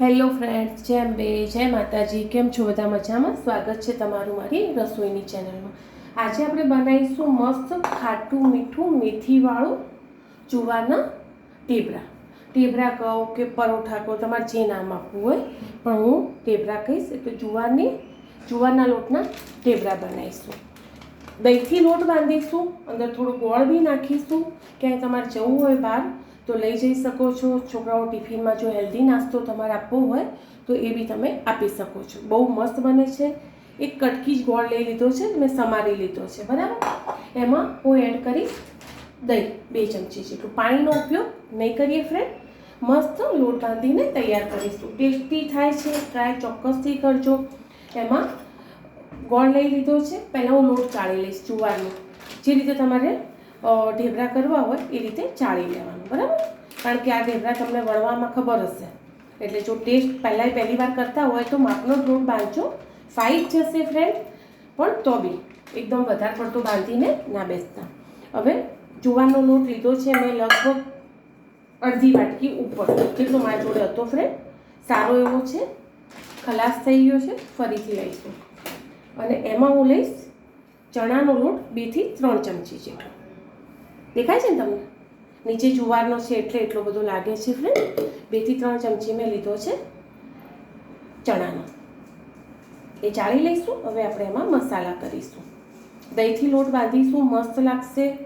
Hello friends જય અંબે, જય માતાજી, કેમ છો બધા મજામાં? સ્વાગત છે તમારું મારી રસોઈની ચેનલમાં આજે આપણે બનાવીશું મસ્ત ખાટું મીઠું મેથીવાળું જુવારના ટેબરા. ટેબરા કહો કે પરોઠા કહો, તમારે જે નામ આપવું હોય, પણ હું ટેબરા કહીશ, એટલે જુવારની જુવારના લોટના ટેબરા બનાવીશું. દહીંથી લોટ બાંધીશું, અંદર થોડું ગોળ બી નાખીશું, ક્યાંય તમારે જવું હોય બહાર તો લઈ જઈ શકો છો. છોકરાઓ ટિફિનમાં જો હેલ્ધી નાસ્તો તમારે આપવો હોય, તો એ બી તમે આપી શકો છો. બહુ મસ્ત બને છે. એક કટકી જ ગોળ લઈ લીધો છે મેં સમારી લીધો છે. બરાબર? એમાં હું એડ કરીશ દહીં બે ચમચી જેટલું. પાણીનો ઉપયોગ નહીં કરીએ ફ્રેન્ડ મસ્ત લોટ બાંધીને તૈયાર કરીશું. ટેસ્ટી થાય છે. ટ્રાય ચોક્કસથી કરજો. એમાં ગોળ લઈ લીધો છે. પહેલાં હું લોટ ચાળી લઈશ જુવારનો. જે રીતે તમારે ઢેબરા કરવા હોય એ રીતે ચાળી લેવાનું, બરાબર? કારણ કે આ ઢેબરા તમને વણવામાં ખબર હશે. એટલે જો ટેસ્ટ પહેલાં પહેલી વાર કરતા હોય તો માપનો જ લોટ બાંધજો ફાઇટ જશે ફ્રેન્ડ પણ તો બી એકદમ વધારે પડતો બાંધીને ના બેસતા. હવે જુવારનો લોટ લીધો છે મેં લગભગ અડધી વાટકી ઉપર. જેટલો મારા જોડે હતો ફ્રેન્ડ સારો એવો છે. ખલાસ થઈ ગયો છે, ફરીથી લઈશું. અને એમાં હું લઈશ ચણાનો લોટ બેથી ત્રણ ચમચી જેટલો. દેખાય છે ને તમને? નીચે જુવારનો છે, એટલે એટલો બધો લાગે છે ફ્રેન્ડ બેથી ત્રણ ચમચી મેં લીધો છે ચણાનો. એ ચાળી લઈશું, હવે આપણે એમાં મસાલા કરીશું. દહીંથી લોટ બાંધીશું, મસ્ત લાગશે.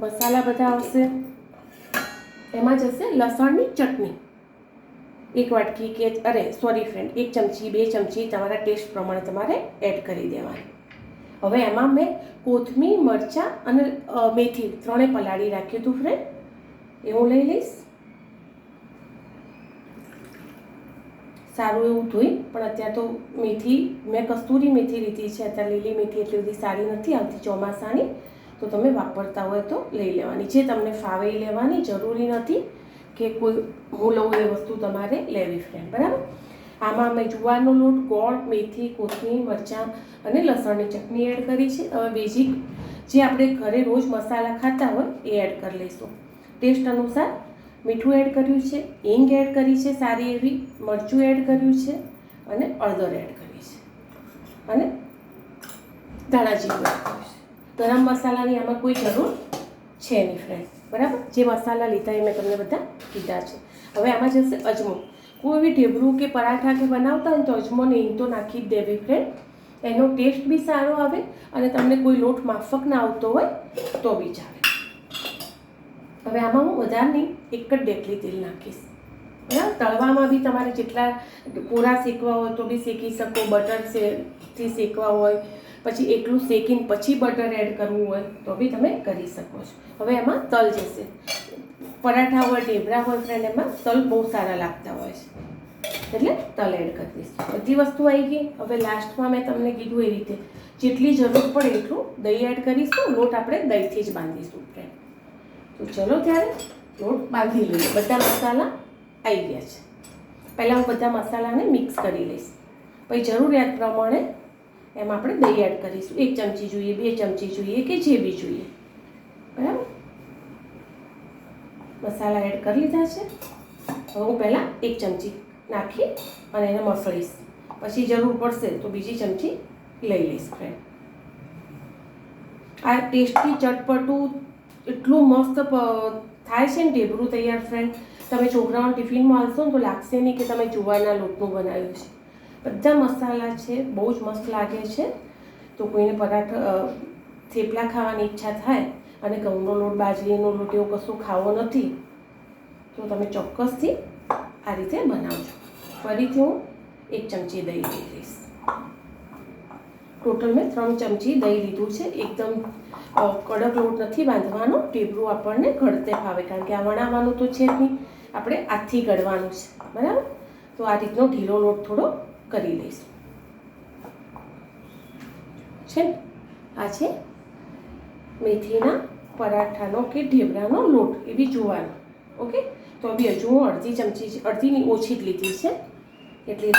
મસાલા બધા આવશે. એમાં જશે લસણની ચટણી. એક વાટકી કે, અરે સોરી ફ્રેન્ડ એક ચમચી, બે ચમચી તમારા ટેસ્ટ પ્રમાણે તમારે એડ કરી દેવાની. હવે એમાં મેં કોથમીર, મરચાં અને મેથી ત્રણે પલાળી રાખ્યું હતું ફ્રેન્ડ એ હું લઈ લઈશ. સારું એવું ધોઈ, પણ અત્યારે તો મેથી, મેં કસ્તુરી મેથી લીધી છે. અત્યારે લીલી મેથી એટલી બધી સારી નથી આવતી, ચોમાસાની. તો તમે વાપરતા હોય તો લઈ લેવાની. જે તમને ફાવે લેવાની. જરૂરી નથી કે કોઈ, હું લઉં એ વસ્તુ તમારે લેવી ફ્રેન્ડ બરાબર? આમાં મેં જુવારનો લોટ, ગોળ, મેથી, કોથમીર, મરચાં અને લસણની ચટણી એડ કરી છે. હવે બેઝિક જે આપણે ઘરે રોજ મસાલા ખાતા હોય એ એડ કરી લઈશું. ટેસ્ટ અનુસાર મીઠું એડ કર્યું છે, હિંગ એડ કરી છે સારી એવી, મરચું એડ કર્યું છે અને હળદર એડ કરી છે. અને ધાણા જીરું એડ કર્યું છે. ગરમ મસાલાની આમાં કોઈ જરૂર છે નહીં ફ્રેન્ડ બરાબર? જે મસાલા લીધા એ મેં તમને બધા કીધા છે. હવે આમાં જશે અજમો. કોઈ બી ઢેબરું કે પરાઠા કે બનાવતા હોય તો અજમો ને હિંગ તો નાખી જ દેવી ફ્રેન્ડ એનો ટેસ્ટ બી સારો આવે અને તમને કોઈ લોટ માફક ના આવતો હોય તો બી ચાલે. હવે આમાં હું વધારની એક જ ડેટલી તેલ નાખીશ. બરાબર? તળવામાં બી તમારે જેટલા કોરા શેકવા હોય તો બી શેકી શકો, બટરથી શેકવા હોય, પછી એકલું શેકીને પછી બટર એડ કરવું હોય તો બી તમે કરી શકો છો. હવે એમાં તલ જશે. પરાઠા હોય, ઢેબરા હોય ફ્રેન્ડ એમાં તલ બહુ સારા લાગતા હોય છે. એટલે તલ એડ કરી દઈશ. બધી વસ્તુ આવી ગઈ. હવે લાસ્ટમાં મેં તમને કીધું એ રીતે. જેટલી જરૂર પડે એટલું દહીં એડ કરીશું. લોટ આપણે દહીંથી જ બાંધીશું ફ્રેન્ડ તો ચલો ત્યારે લોટ બાંધી લઈએ. બધા મસાલા આવી ગયા છે. પહેલાં હું બધા મસાલાને મિક્સ કરી લઈશ. પછી જરૂરિયાત પ્રમાણે એમાં આપણે દહીં એડ કરીશું. એક ચમચી જોઈએ, બે ચમચી જોઈએ કે જે બી જોઈએ બરાબર મસાલા એડ કરી લીધા છે. હવે હું પહેલાં એક ચમચી નાખી અને એને મસળીશ પછી જરૂર પડશે તો બીજી ચમચી લઈ લઈશ ફ્રેન્ડ આ ટેસ્ટી ચટપટું એટલું મસ્ત થાય છે ને ઢેબરું તૈયાર ફ્રેન્ડ તમે છોકરાઓને ટિફિનમાં હલશો ને તો લાગશે નહીં કે તમે જુવારના લોટનું બનાવ્યું છે. બધા મસાલા છે, બહુ જ મસ્ત લાગે છે. તો કોઈને પરાઠા થેપલા ખાવાની ઈચ્છા થાય અને ઘઉંનો લોટ, બાજરીનો લોટ એવું કશું ખાવો નથી, તો તમે ચોક્કસથી આ રીતે બનાવજો. ફરીથી હું એક ચમચી દહીં લઈ લઈશ. ટોટલ મેં ત્રણ ચમચી દહીં લીધું છે. એકદમ કડક લોટ નથી બાંધવાનો. ટેબરું આપણને ઘડતે ફાવે, કારણ કે આ વણાવવાનું તો છે જ નહીં. આપણે હાથથી ગળવાનું છે. બરાબર? તો આ રીતનો ઢીલો લોટ થોડો કરી લઈશું. છે? આ છે મેથીના પરાઠાનો કે ઢેબરાનો લોટ, એ બી જોવાનો. ઓકે? તો બી હજુ હું અડધી ચમચી અડધીની ઓછી જ લીધી છે. એટલે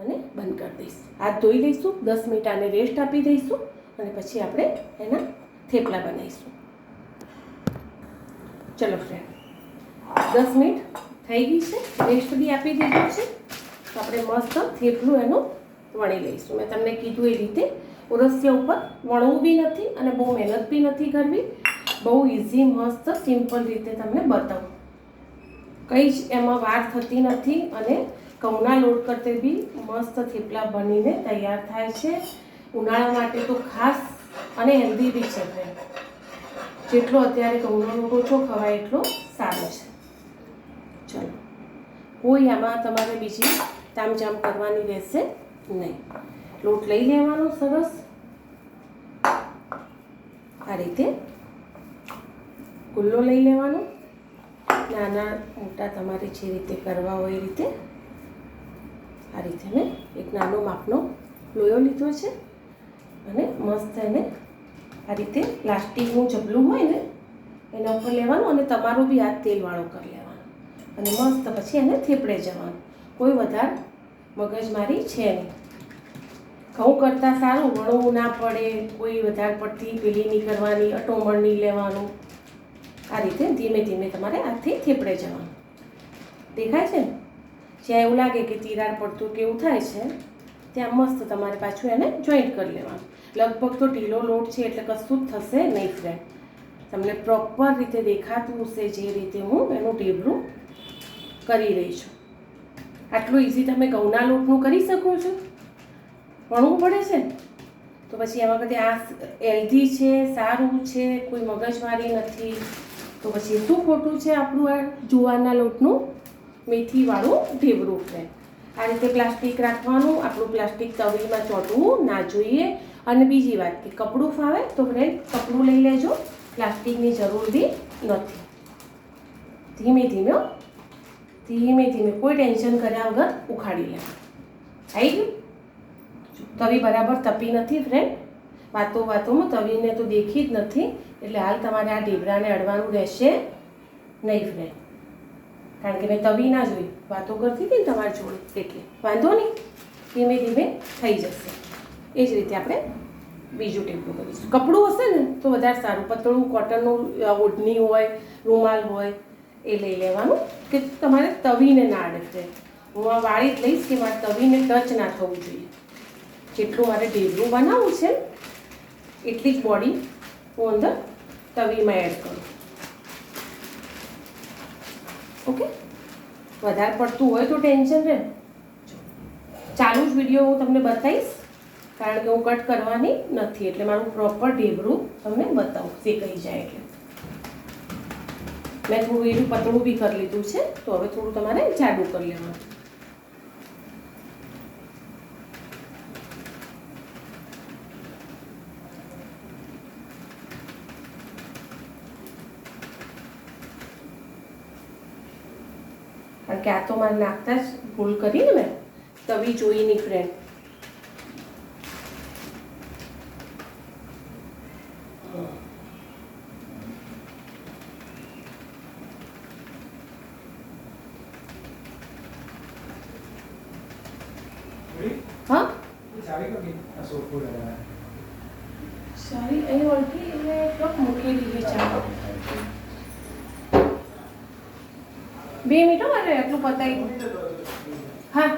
અને બંધ કરી દઈશ. હાથ ધોઈ લઈશું, દસ મિનિટ આને રેસ્ટ આપી દઈશું અને પછી આપણે એના થેપલા બનાવીશું. ચલો ફ્રેન્ડ દસ મિનિટ થઈ ગઈ છે રેસ્ટ બી આપી દીધું છે. તો આપણે મસ્ત થેપલું એનું વણી લઈશું. મેં તમને કીધું એ રીતે ઉરસિયા ઉપર વણવું બી નથી અને બહુ મહેનત બી નથી કરવી. બહુ ઇઝી મસ્ત સિમ્પલ રીતે તમને બતાવું. કંઈ જ એમાં વાર થતી નથી અને ઘઉંના લોટ કરતે બી મસ્ત થેપલા બનીને તૈયાર થાય છે. ઉનાળા માટે તો ખાસ અને હેલ્ધી બી છે જેટલો અત્યારે ઘઉંનો લોટ ઓછો ખવાય એટલો સારો છે. ચલો. કોઈ આમાં તમારે બીજી તામજામ કરવાની રહેશે નહીં. લોટ લઈ લેવાનો સરસ. આ રીતે ગુલ્લો લઈ લેવાનો. નાના, મોટા તમારે જે રીતે કરવા હોય એ રીતે. આ રીતે મેં એક નાનો માપનો લોયો લીધો છે. અને મસ્ત એને આ રીતે પ્લાસ્ટિકનું જબલું હોય ને, એના ઉપર લેવાનું અને તમારો બી આ તેલવાળો કરી લેવાનો. અને મસ્ત પછી એને થેપડે જવાનું. કોઈ વધારે મગજમારી છે નહીં. ઘઉં કરતાં સારું, વણવું ના પડે, કોઈ વધારે પડતી પેલી નહીં કરવાની, અટોમણ નહીં લેવાનું. આ રીતે ધીમે ધીમે તમારે હાથથી થેપડે જવાનું. દેખાય છે ને? જ્યાં એવું લાગે કે તિરાડ પડતું કેવું થાય છે, ત્યાં મસ્ત તમારે પાછું એને જોઈન્ટ કરી લેવાનું. લગભગ તો ઢીલો લોટ છે એટલે કશું જ થશે નહીં ફ્રેન્ડ તમને પ્રોપર રીતે દેખાતું હશે જે રીતે હું એનું ઢેબરું કરી રહી છું. આટલું ઇઝી તમે ઘઉંના લોટનું કરી શકો છો. ભણવું પડે છે? તો પછી આ વખતે આ હેલ્ધી છે, સારું છે, કોઈ મગજમારી નથી. તો પછી શું ખોટું છે આપણું આ જુવારના લોટનું? મેથીવાળું ઢેબરું ફ્રેન્ડ આ રીતે પ્લાસ્ટિક રાખવાનું, આપણું પ્લાસ્ટિક તવીમાં ચોંટવું ના જોઈએ. અને બીજી વાત કે કપડું ફાવે તો ફ્રેન્ડ કપડું લઈ લેજો, પ્લાસ્ટિકની જરૂર બી નથી. ધીમે ધીમે. ધીમે ધીમે, કોઈ ટેન્શન કર્યા વગર ઉખાડી લે આવી ગયું? તવી બરાબર તપી નથી ફ્રેન્ડ વાતો વાતોમાં તવીને તો દેખી જ નથી. એટલે હાલ તમારે આ ઢેબરાને અડવાનું રહેશે નહીં ફ્રેન્ડ કારણ કે મેં તવી ના જોઈ. વાતો કરતી હતી ને તમારી જોડે. એટલે વાંધો નહીં. ધીમે ધીમે થઈ જશે. એ જ રીતે આપણે બીજું ટેપલું કરીશું. કપડું હશે ને, તો વધારે સારું. પતળું કોટનનું ઓઢણી હોય, રૂમાલ હોય, એ લઈ લેવાનું. કે તમારે તવીને ના અડે ફ્રેન્ડ હું આ વાળી જ લઈશ કે મારે તવીને ટચ ના થવું જોઈએ. જેટલું મારે ઢેબરું બનાવવું છે, એટલી જ બોડી હું અંદર તવીમાં એડ કરું. ઓકે? વધારે પડતું હોય તો ટેન્શન રહે. ચાલુ જ વીડિયો હું તમને બતાવીશ, કારણ કે હું કટ કરવાની નથી, એટલે મારું પ્રોપર ઢેબરું તમને બતાવું શેકાઈ જાય એટલે. મેં થોડું એવું પતળું બી કરી લીધું છે, તો હવે થોડું તમારે જાડું કરી લેવાનું. કારણ કે આ તો મારે નાખતા જ ભૂલ કરી ને મેં. તવી જોઈ નહીં ફ્રેન્ડ હા સારી અહીં ઓળખી એટલે ક્યાંક મૂકી દીધી ચાલો બે મિનિટ મારે એટલું પતાવી હા.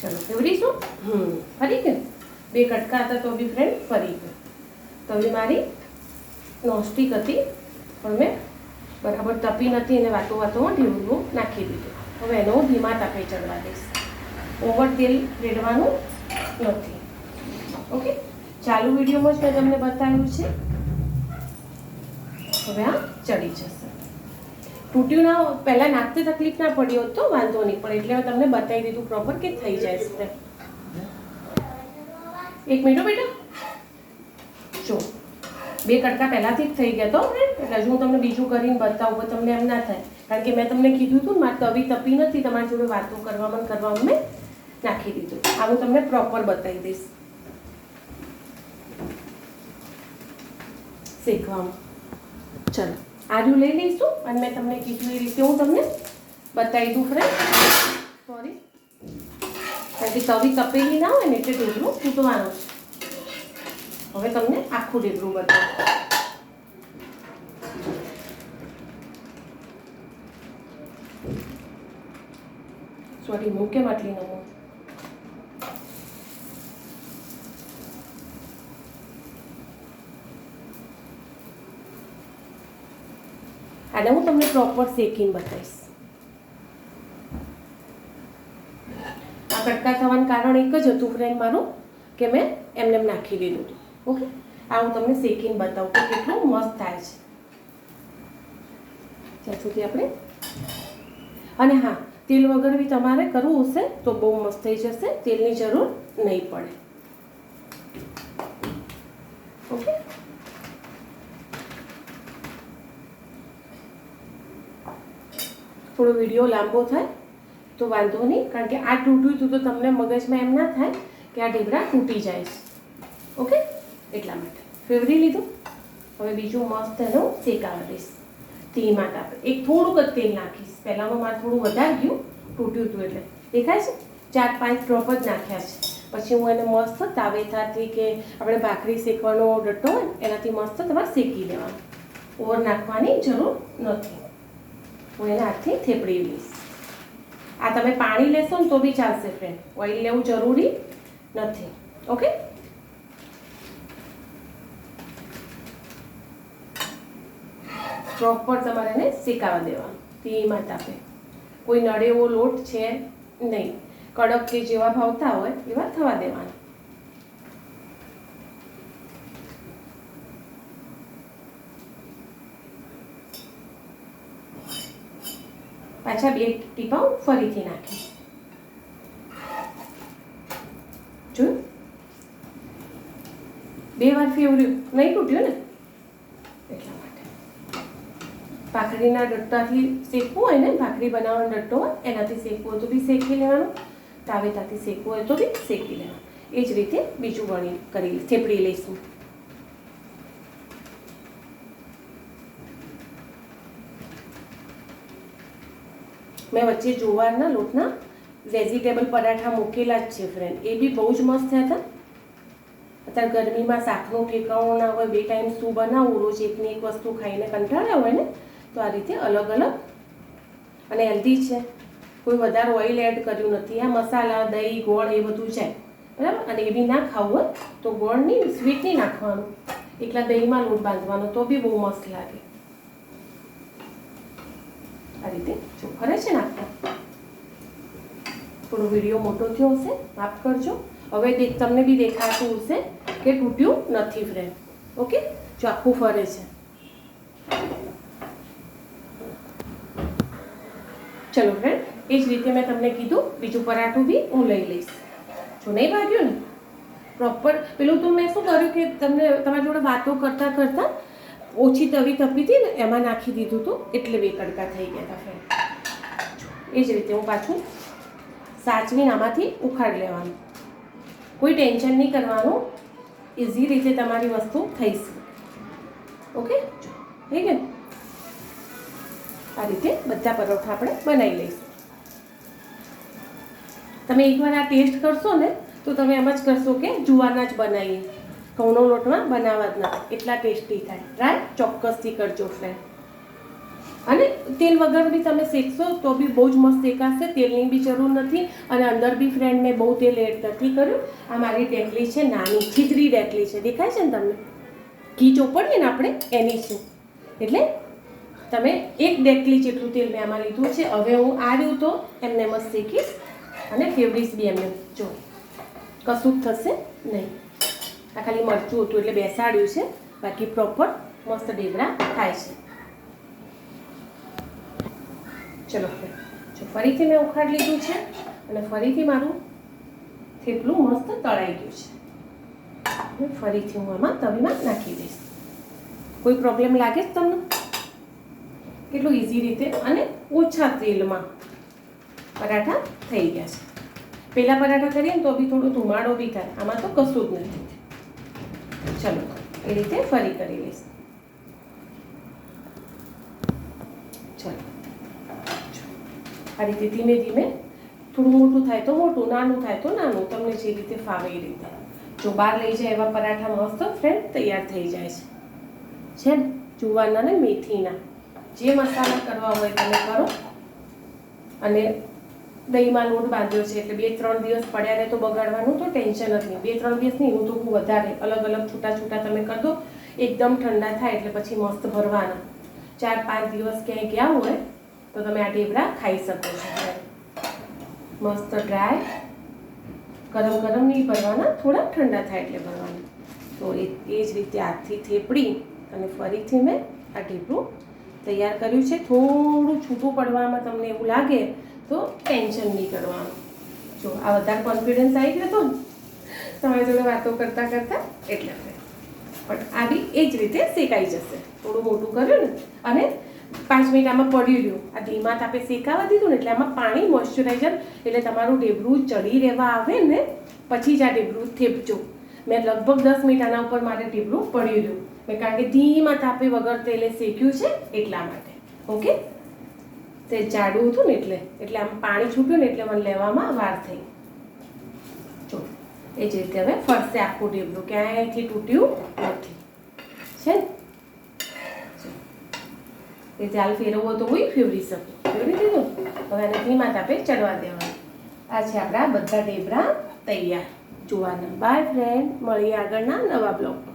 ચલો ફેવરીશું હમ. ફરી ગયું? બે કટકા હતા તો બી ફ્રેન્ડ ફરી ગયું. તો બી મારી નોસ્ટિક હતી પણ મેં બરાબર તપી નથી અને વાતો વાતોમાં ઢીલું નાખી દીધું. હવે એનો હું ધીમા તાપે ચડવા દઈશ. ઓવર તેલ રેડવાનું નથી. ઓકે? ચાલુ વિડીયોમાં જ મેં તમને બતાવ્યું છે. હવે આ ચડી જશે. તૂટ્યું ના પહેલાં નાખતે તકલીફ ના પડી હોત તો વાંધો નહીં, પણ એટલે તમને બતાવી દીધું પ્રોપર કે થઈ જાય છે એક મિનિટ બેટા. જો, બે કટકા પહેલાંથી જ થઈ ગયા તો એટલે હજુ હું તમને બીજું કરીને બતાવું તમને એમ ના થાય. કારણ કે મેં તમને કીધું હતું મારે તવી તપી નથી, તમારી જોડે વાતો કરવામાં કરવામાં મેં નાખી દીધું. આ હું તમને પ્રોપર બતાવી દઈશ. શીખવામાં ચલો. આદુ લઈ લઈશું અને મેં તમને કીધું એ રીતે હું તમને બતાવી દઉં ફ્રેન્ડ સોરી કારણ કે તવી તપેલી ના હોય ને એટલે ઢેબરું તૂટવાનું છે. હવે તમને આખું ઢેબરું બતાવું. સોરી મૂકે માટલી નમો? આને હું તમને પ્રોપર શેકીને બતાવીશ. આ કટકા થવાનું કારણ એક જ હતું ફ્રેન્ડ મારું, કે મેં એમને એમ નાખી દીધું ઓકે આ હું તમને શેકીને બતાવું કે કેટલું મસ્ત થાય છે. ત્યાં સુધી આપણે અને હા, તેલ વગર બી તમારે કરવું હશે તો બહુ મસ્ત થઈ જશે, તેલની જરૂર નહીં પડે. ઓકે થોડો વીડિયો લાંબો થાય, તો વાંધો નહીં. કારણ કે આ તૂટ્યું હતું તો તમને મગજમાં એમ ના થાય કે આ ઢીબરા તૂટી જાય છે. ઓકે? એટલા માટે. ફેવરી લીધું? હવે બીજું મસ્ત એનો શેકાવા દઈશ. ધીમા તાપે એક થોડુંક જ તેલ નાખીશ. પહેલાંમાં મારે થોડું વધારે ગયું, તૂટ્યું હતું એટલે. દેખાય છે? ચાર પાંચ ડ્રોપ જ નાખ્યા છે. પછી હું એને મસ્ત તાવેથાથી કે આપણે ભાખરી શેકવાનો ડટ્ટો હોય એનાથી મસ્ત તમારે શેકી લેવાનું. ઓવર નાખવાની જરૂર નથી. હું એને હાથથી થેપડી લઈશ. આ તમે પાણી લેશો ને તો બી ચાલશે ફ્રેન્ડ ઓઇલ લેવું જરૂરી નથી. ઓકે પ્રોપર તમારે એને શેકાવા દેવાનું. ધીમા તાપે. કોઈ નડે એવો લોટ છે નહીં. કડક કે જેવા ભાવતા હોય એવા થવા દેવાના. પાછા બે ટીપા ફરીથી નાખી જો. બે વાર ફેવર્યું નહીં તૂટ્યું ને? એટલા માટે. ભાખરીના ડટ્ટાથી શેકવું હોય ને, ભાખરી બનાવવાનો ડટ્ટો હોય, એનાથી શેકવું હોય તો બી શેકી લેવાનું. તાવેતાથી શેકવું હોય તો બી શેકી લેવાનું. એ જ રીતે બીજું વણી કરી, થેપડી લઈશું. મેં વચ્ચે જુવારના લોટના વેજીટેબલ પરાઠા મૂકેલા જ છે ફ્રેન્ડ એ બી બહુ જ મસ્ત થયા હતા. અત્યારે ગરમીમાં શાકનું ઠેકાણું ના હોય, બે ટાઈમ શું બનાવવું રોજ એકની એક વસ્તુ ખાઈને કંટાળ્યા હોય ને, તો આ રીતે અલગ અલગ અને હેલ્ધી છે. કોઈ વધારે ઓઇલ એડ કર્યું નથી. આ મસાલા, દહીં, ગોળ એ બધું છે. બરાબર? અને એ બી ના ખાવું હોય તો ગોળની સ્વીટ નહીં નાખવાનું. એકલા દહીંમાં લોટ બાંધવાનો તો બી બહુ મસ્ત લાગે. આ રીતે જો ફરે છે ને થોડો વીડિયો મોટો થયો હશે, માફ કરજો. હવે તમને બી દેખાતું હશે કે તૂટ્યું નથી ફ્રેમ ઓકે? જો આખું ફરે છે. ચલો ફ્રેન્ડ એ જ રીતે મેં તમને કીધું, બીજું પરાઠું બી હું લઈ લઈશ. જો નહીં ભાગ્યું ને? પ્રોપર પેલું તો મેં શું કર્યું કે તમને તમારી જોડે વાતો કરતાં કરતાં ઓછી તવી તપી હતી ને, એમાં નાખી દીધું હતું એટલે બે કડકા થઈ ગયા હતા ફ્રેન્ડ એ જ રીતે હું પાછું સાચવીને આમાંથી ઉખાડી લેવાનું. કોઈ ટેન્શન નહીં કરવાનું. ઇઝી રીતે તમારી વસ્તુ થઈ શકે. ઓકે થઈ ગયું? આ રીતે બધા પરોઠા આપણે બનાવી લઈશું. તમે એકવાર આ ટેસ્ટ કરશો ને, તો તમે એમ જ કરશો કે જુવારના જ બનાવીએ. ઘઉંનો લોટમાં બનાવવા જ ના એટલા ટેસ્ટી થાય. ટ્રાય ચોક્કસથી કરજો ફ્રેન્ડ અને તેલ વગર બી તમે શેકશો તો બી બહુ જ મસ્ત શેકાશે. તેલની બી જરૂર નથી અને અંદર બી ફ્રેન્ડ મેં બહુ તેલ એડ નથી કર્યું. આ મારી ડેકલી છે, નાની ખીચડી ડેકલી છે. દેખાય છે ને તમને? ઘી ચોપડીએ ને આપણે, એની છે. એટલે તમે એક ડેકલી જેટલું તેલ મેં આમાં લીધું છે. હવે હું આવ્યું તો એમને મસ્ત શેકીશ અને ફેવરીશ બી એમને જો. કશું થશે નહીં. આ ખાલી મરચું હતું એટલે બેસાડ્યું છે. બાકી પ્રોપર મસ્ત ઢેબરા થાય છે. ચલો જો ફરીથી મેં ઉખાડ લીધું છે અને ફરીથી મારું થેપલું મસ્ત તળાઈ ગયું છે. ફરીથી હું આમાં તવીમાં નાખી દઈશ. કોઈ પ્રોબ્લેમ લાગે જ તમને? કેટલું ઇઝી રીતે અને ઓછા તેલમાં પરાઠા થઈ ગયા છે. પહેલાં પરાઠા કરીએ ને તો બી થોડો ધુમાડો બી થાય. આમાં તો કશું જ નથી. ચલો, એ રીતે ફરી કરી લઈશ. ચલો, આ રીતે ધીમે ધીમે થોડું મોટું થાય તો મોટું, નાનું થાય તો નાનું, તમને જે રીતે ફાવે એ રીતે. જો બહાર લઈ જાય એવા પરાઠા મસ્ત ફ્રેન્ડ તૈયાર થઈ જાય છે. છે ને? જુવારના ને મેથીના. જે મસાલા કરવા હોય તમે કરો. અને દહીંમાં લોટ બાંધ્યો છે એટલે બે ત્રણ દિવસ પડ્યા રહે તો બગાડવાનું તો ટેન્શન જ નહીં. બે ત્રણ દિવસ નહીં, હું તો હું વધારે. અલગ અલગ છૂટા છૂટા તમે કરી દો, એકદમ ઠંડા થાય એટલે પછી મસ્ત ભરવાના. ચાર પાંચ દિવસ ક્યાંય ગયા હોય, તો તમે આ ઢેબરા ખાઈ શકો છો. મસ્ત ડ્રાય ગરમ ગરમ નહીં ભરવાના થોડા ઠંડા થાય એટલે ભરવાના. તો એ જ રીતે હાથથી થેપડી અને ફરીથી મેં આ ઢેબરું તૈયાર કર્યું છે. થોડું છૂટું પડવામાં તમને એવું લાગે તો ટેન્શન નહીં કરવાનું. જો આ વધારે કોન્ફિડન્સ આવી ગયો તો ને તમારી જોડે વાતો કરતાં કરતાં એટલે પણ આ એ જ રીતે શેકાઈ જશે. થોડું મોટું કર્યું ને, અને પાંચ મિનિટ આમાં પડ્યું રહ્યું. આ ધીમા તાપે શેકાવા દીધું ને એટલે આમાં પાણી મોઇશ્ચરાઇઝર એટલે તમારું ઢેબરું ચડી રહેવા આવે ને, પછી જ આ ડેબરું થેપજો. મેં લગભગ દસ મિનિટ આના ઉપર મારે ડેબરું પડ્યું રહ્યું. મેં કારણ કે ધીમા તાપે વગર તેલે શેક્યું છે એટલા માટે. ઓકે તે જાડું હતું ને એટલે એટલે આમ પાણી છૂટ્યું ને એટલે મને લેવામાં વાર થઈ. જો, એ જ રીતે હવે ફરશે આખું ઢેબરું ક્યાંયથી તૂટ્યું નથી. છે એ ચાલ ફેરવવો તો હું ફેવરી શકું. ફેવરી દીધું? હવે એને ધીમા તાપે ચડવા દેવાનું. આ છે આપણા બધા ઢેબરા તૈયાર. જોવાના. બાય ફ્રેન્ડ મળીએ આગળના નવા બ્લોગમાં.